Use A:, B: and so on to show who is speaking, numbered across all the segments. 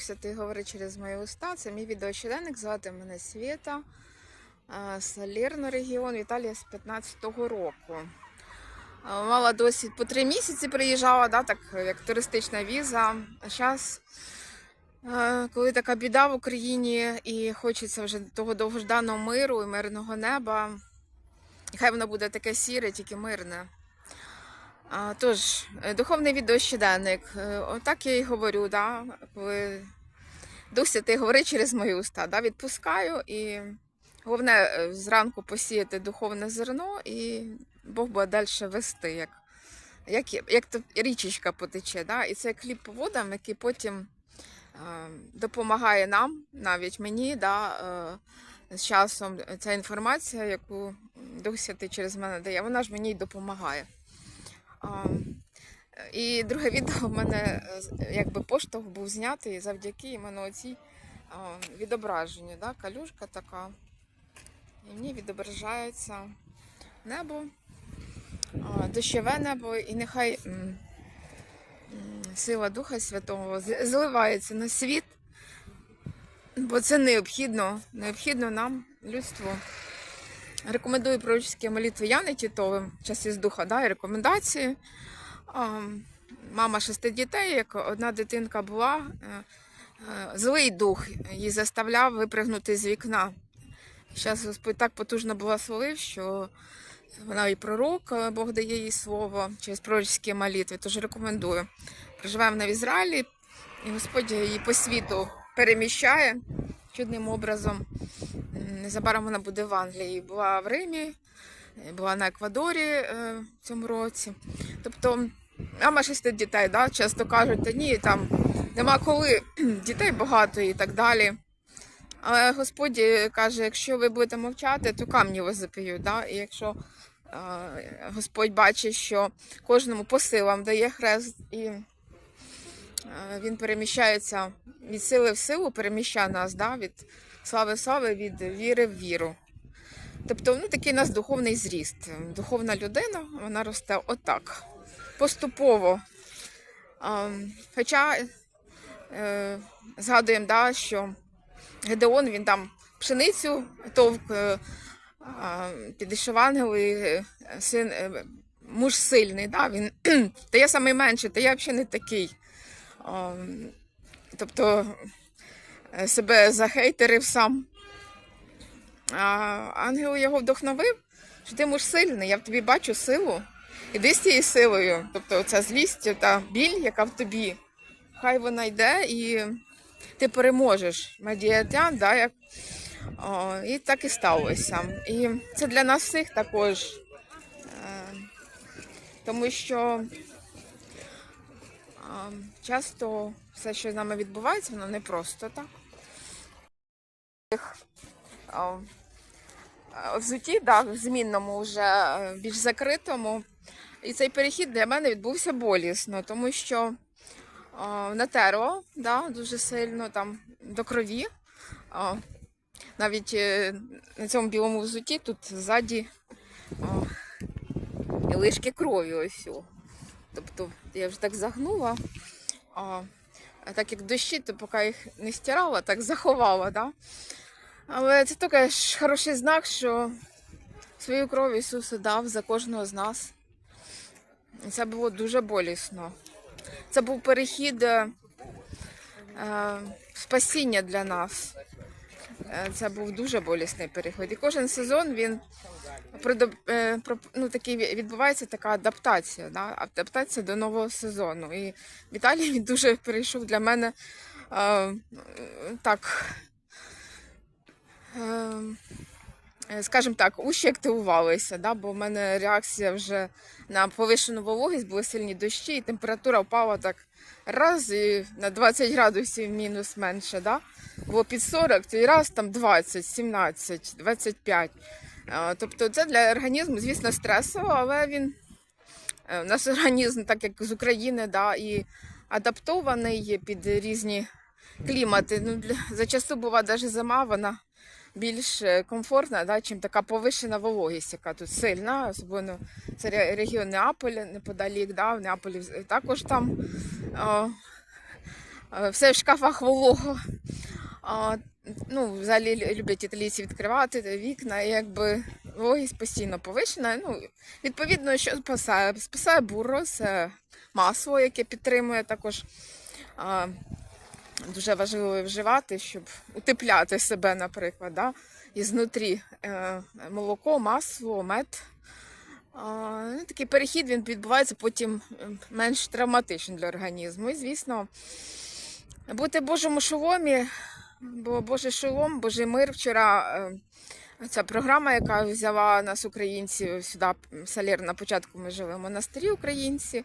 A: Святий говорить через мої уста. Це мій відеощоденник. Звати мене Свєта. Е, Салірно регіон Італія з 15-го року. Е, Мала досвід по три місяці приїжджала, да, так як туристична віза. А зараз, коли така біда в Україні і хочеться вже того довгожданого миру і мирного неба, хай воно буде таке сіре, тільки мирне. А, тож, е, духовний відеощоденник. Е, Отак я і говорю, да, Дух Святий говорить через мої уста, да, відпускаю і головне е, зранку посіяти духовне зерно, і Бог буде далі вести, як, як, як то річечка потече. Да? І це хліб по водам, який потім е, допомагає нам, навіть мені, да, е, з часом ця інформація, яку Дух Святий через мене дає, вона ж мені й допомагає. І друге відео в мене е, якби поштовх був знятий завдяки іменно оцій відображенню. Да? Калюшка така. І ній відображається небо, дощове небо, і нехай сила Духа Святого зливається на світ, бо це необхідно, необхідно нам, людству. Рекомендую пророчські молитви Яни Тітовим, час із духа, да, рекомендації. Мама шести дітей, як одна дитинка була, е, е, злий дух її заставляв випригнути з вікна. Зараз Господь так потужно благословив, що вона і пророк, е, Бог дає їй слово через пророчські молитви, тож рекомендую. Проживає вона в Ізраїлі, і Господь її по світу переміщає чудним образом. Незабаром вона буде в Англії. Була в Римі, е, була на Еквадорі е, в цьому році. Тобто, мама шести дітей, да? часто кажуть, та ні, там нема коли, дітей багато і так далі. Але Господь е, каже, якщо ви будете мовчати, то камні вас запіють. Да? І якщо Господь бачить, що кожному по силам дає хрест, і він переміщається від сили в силу, переміщає нас да? від слави в слави, від віри в віру. Тобто, ну, такий у нас духовний зріст. Духовна людина, вона росте отак, поступово. А, хоча е, згадуємо, да, що Гедеон він там пшеницю товк, е, е, син, е, муж сильний, да, він та я найменший, та я взагалі не такий. А, тобто е, себе захейтерив сам. А ангел його вдохновив, що ти муж сильний, я в тобі бачу силу. Іди з цією силою. Тобто ця злість та біль, яка в тобі, хай вона йде і ти переможеш медіатян, да, як, о, і так і сталося. І це для нас всіх також. Е, тому що часто все, що з нами відбувається, воно не просто так. А, в взутті, да, в змінному, вже е, більш закритому. І цей перехід для мене відбувся болісно, тому що а, натерло да, дуже сильно там до крові. Навіть е, на цьому білому взуті тут ззаді а, і лишки крові ось. Тобто я вже так загнула. А так як дощі, то поки їх не стирала, так заховала. Да? Але це такий хороший знак, що свою кров Ісус дав за кожного з нас. І це було дуже болісно. Це був перехід е, е, спасіння для нас. Е, Це був дуже болісний перехід. І кожен сезон він е, ну, такий відбувається така адаптація, да? адаптація до нового сезону. І в Італії він дуже перейшов для мене е, е, так. Е, скажімо так, уші активувалися, да, бо в мене реакція вже на повишену вологість, були сильні дощі, і температура впала так раз і на 20 градусів мінус менше. Да? Було під 40, то і раз там 20, 17, 25. Е, Тобто це для організму, звісно, стресово, але він е, нас організм, так як з України, да, і адаптований є під різні клімати. Ну, зачасту буває навіть зима, вона більш е, комфортна, да, чим така повишена вологість, яка тут сильна, особливо це регіон Неаполя неподалік, да, в Неаполі також там. О, е, все в шкафах волого. А, ну, взагалі лю- люблять італійці відкривати вікна, і якби вологість постійно повищена. Ну, відповідно, що спасає? Спасає це масло, яке підтримує також. А, дуже важливо вживати, щоб утепляти себе, наприклад, да? і знутрі е, молоко, масло, мед. Ну, такий перехід він відбувається потім е, менш травматичний для організму. І, звісно, бути Божому шоломі, бо Божий шолом, Божий мир. Вчора е, ця програма, яка взяла нас, українців, сюди, Салір, на початку ми жили в монастирі українці.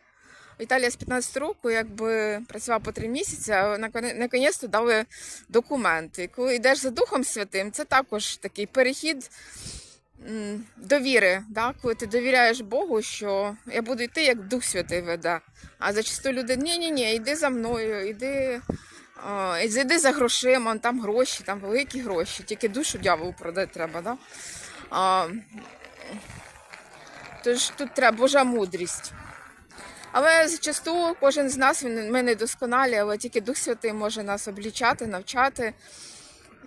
A: Італія з 15 року якби працювала по три місяці, а наконець-то дали документи. Коли йдеш за Духом Святим, це також такий перехід довіри. Да? Коли ти довіряєш Богу, що я буду йти, як Дух Святий веде. А зачасту люди, ні, ні, ні, йди за мною, йди, а, йди за грошима, там гроші, там великі гроші, тільки душу дьяволу продати треба. Да? А, тож тут треба Божа мудрість. Але зачасту кожен з нас він- ми не досконалі, але тільки Дух Святий може нас облічати, навчати,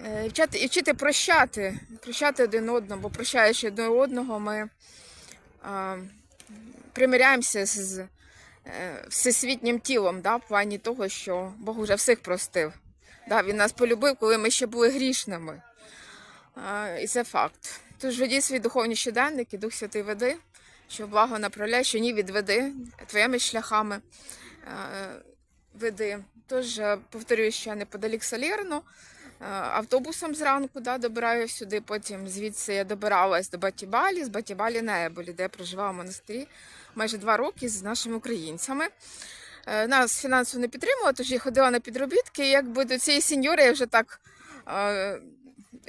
A: е, вчати, і вчити прощати, прощати один одного, бо прощаючи один одного, ми а, примиряємося з, всесвітнім тілом, да, в плані того, що Бог вже всіх простив. Да, він нас полюбив, коли ми ще були грішними. І це факт. Тож ведіть свій духовні щоденники, Дух Святий веди, що благо направляй, що ні відведи твоїми шляхами е, веди. Тож, е, повторюю, що я неподалік Салірно, е, автобусом зранку да, добираю сюди, потім звідси я добиралась до Батібалі, з Батібалі на Еболі, де я проживала в монастирі майже два роки з нашими українцями. Е, Нас фінансово не підтримували, тож я ходила на підробітки. І якби до цієї сеньори я вже так е,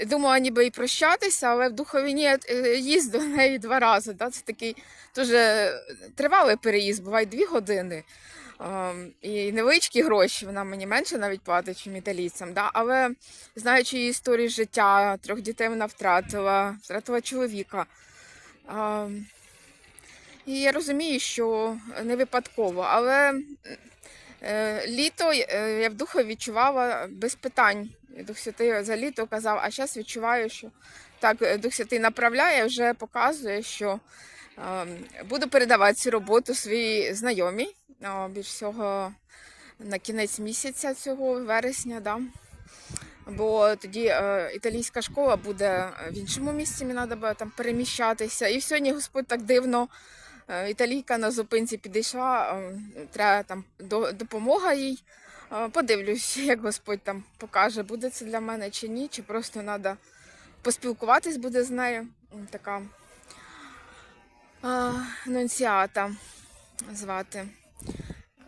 A: думала ніби і прощатися, але в духовині е, їздила до неї два рази. Да? Це такий дуже тривалий переїзд, буває дві години. Ем, І невеличкі гроші, вона мені менше навіть платить, чим італійцям. Да? Але знаючи її історію життя, трьох дітей вона втратила, втратила чоловіка. Ем, І я розумію, що не випадково, але е, літо е, я в духу відчувала без питань. Дух Святий за літо казав, а зараз відчуваю, що так е, Дух Святий направляє, вже показує, що е, буду передавати цю роботу своїй знайомій. Більш всього на кінець місяця цього вересня, да. Бо тоді е, італійська школа буде в іншому місці, мені треба там переміщатися. І сьогодні Господь так дивно. Е, Італійка на зупинці підійшла, е, треба там допомога їй. Е, Подивлюсь, як Господь там покаже, буде це для мене чи ні, чи просто треба поспілкуватись буде з нею. Така а, звати.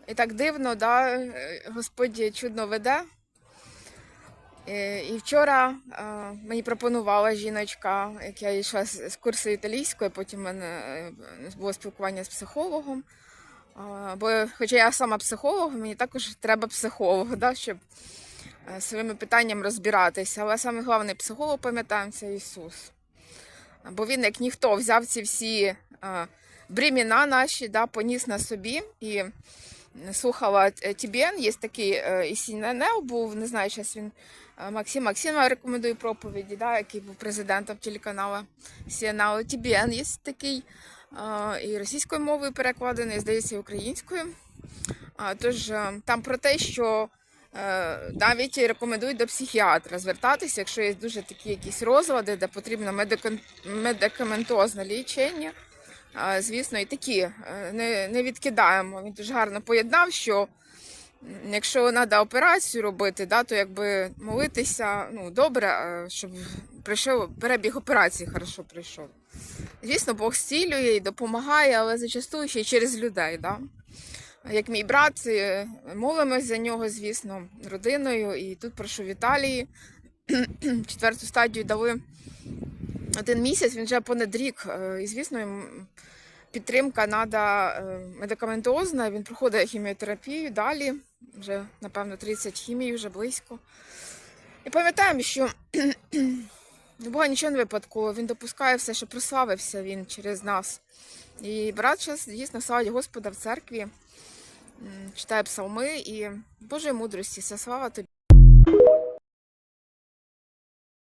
A: І так дивно, да? е, Господь чудно веде. Е, І вчора е, мені пропонувала жіночка, як я йшла з курсу італійської, потім в мене е, було спілкування з психологом. Бо, хоча я сама психолог, мені також треба психолог, да, щоб своїми питаннями розбиратися. Але саме головний психолог, пам'ятаємо, це Ісус. Бо він, як ніхто, взяв ці всі бремена наші, да, поніс на собі і слухала Тібен, є такий і був, не знаю, зараз він е, Максим Максима рекомендую проповіді, да, який був президентом телеканалу CNN. Тібен є такий е, і російською мовою перекладений, і, здається, і українською. Тож е, там про те, що навіть рекомендують до психіатра звертатися, якщо є дуже такі якісь розлади, де потрібно медикаментозне лічення. Звісно, і такі не, не відкидаємо. Він дуже гарно поєднав, що якщо треба операцію робити, да, то якби молитися ну, добре, щоб прийшов перебіг операції хорошо прийшов. Звісно, Бог зцілює і допомагає, але зачастую ще й через людей. Да? Як мій брат, е, молимось за нього, звісно, родиною. І тут прошу в Італії. Четверту стадію дали один місяць, він вже понад рік. Е, І, звісно, підтримка треба медикаментозна. Він проходить хіміотерапію далі. Вже, напевно, 30 хімій, вже близько. І пам'ятаємо, що у Бога нічого не випадково. Він допускає все, що прославився він через нас. І брат зараз дійсно славить Господа в церкві. м, читаю псалми і Божої мудрості, вся слава тобі.